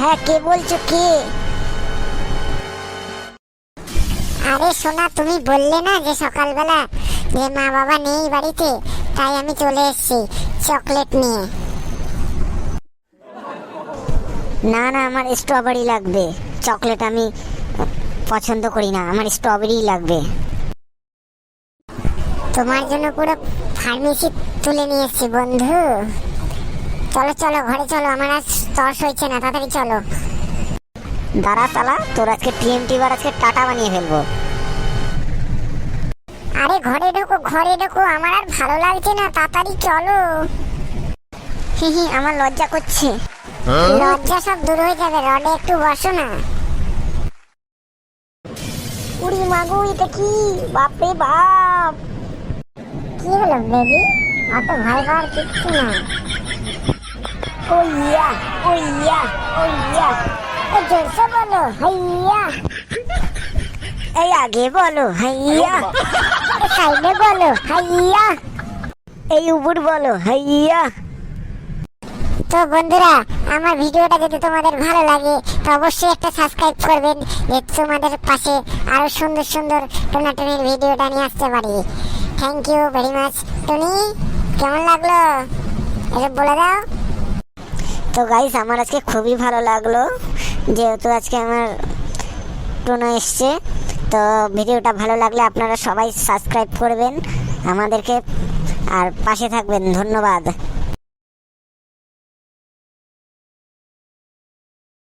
হ্যাঁ কে বলছো কে? আরে সোনা, তুমি বললে না যে সকালবেলা যে মা বাবা নেই বাড়িতে, তাই আমি চলে এসেছি চকলেট নিয়ে। না না, আমার স্ট্রবেরি লাগবে। চকলেট আমি পছন্দ করি না, আমার স্ট্রবেরি লাগবে। তোমার জন্য পুরো ফার্মেসি তুলে নিয়ে এসেছি বন্ধু। চলো চলো, ঘরে চলো, আমার আজ তর্স হয়েছে না তাড়াতাড়ি চলো দাঁড়া তালা তোর আজকে টিএমটি বার আজকে টাটা বানিয়ে ফেলব। আরে ঘরে ঢোকো ঘরে ঢোকো আমার আর ভালো লাগছে না তাড়াতাড়ি চলো। হি হি আমার লজ্জা করছে। লজ্জা সব দূর হয়ে যাবে রডে একটু বসো না। উড়ি মাগু এটা কি? বাপরে বাপ! কি হলো বেবি? অত ভয় পাওয়ার কিচ্ছু না ইয়া ও ইয়া এ জোরসে বলো হাইয়া এই আগে বলো হাইয়া সাইডে বলো হাইয়া এই উপর বলো হাইয়া তো বন্ধুরা আমার ভিডিওটা যদি তোমাদের ভালো লাগে তো অবশ্যই একটা সাবস্ক্রাইব করবেন। যে তোমাদের পাশে আরও সুন্দর সুন্দর টোনাটনির ভিডিওটা নিয়ে আসতে পারি। Thank you very much Tony. কেমন লাগল? এটা বলে দাও। তো গাইস আমার আজকে খুবই ভালো লাগল, যেহেতু আজকে আমার টোনা এসছে, তো ভিডিওটা ভালো লাগলে আপনারা সবাই সাবস্ক্রাইব করবেন আমাদেরকে, আর পাশে থাকবেন, ধন্যবাদ।